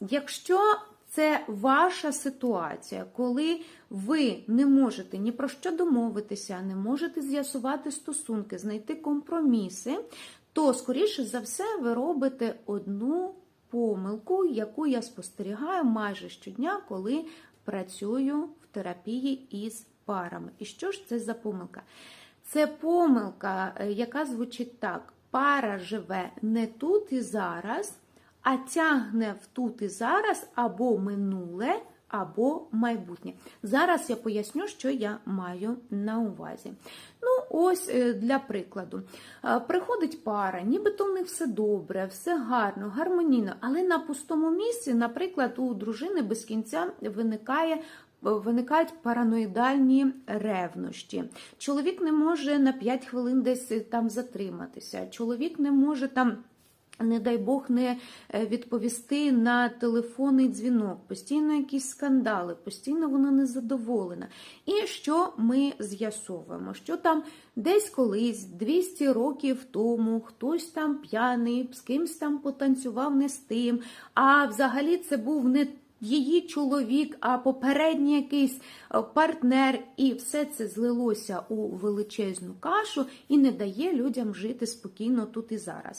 якщо це ваша ситуація, коли ви не можете ні про що домовитися, не можете з'ясувати стосунки, знайти компроміси, то, скоріше за все, ви робите одну помилку, яку я спостерігаю майже щодня, коли працюю в терапії із парами. І що ж це за помилка? Це помилка, е, яка звучить так: пара живе не тут і зараз, а тягне в тут і зараз або минуле, або майбутнє. Зараз я поясню, що я маю на увазі. Ну, ось е, для прикладу. Е, Приходить пара, нібито в них все добре, все гарно, гармонійно, але на пустому місці, наприклад, у дружини без кінця виникає виникають параноїдальні ревнощі. Чоловік не може на 5 хвилин десь там затриматися. Чоловік не може там. Не дай Бог не е, відповісти на телефонний дзвінок, постійно якісь скандали, постійно вона незадоволена. І що ми з'ясовуємо? Що там десь колись, 200 років тому, хтось там п'яний, з кимсь там потанцював не з тим, а взагалі це був не її чоловік, а попередній якийсь е, партнер, і все це злилося у величезну кашу і не дає людям жити спокійно тут і зараз.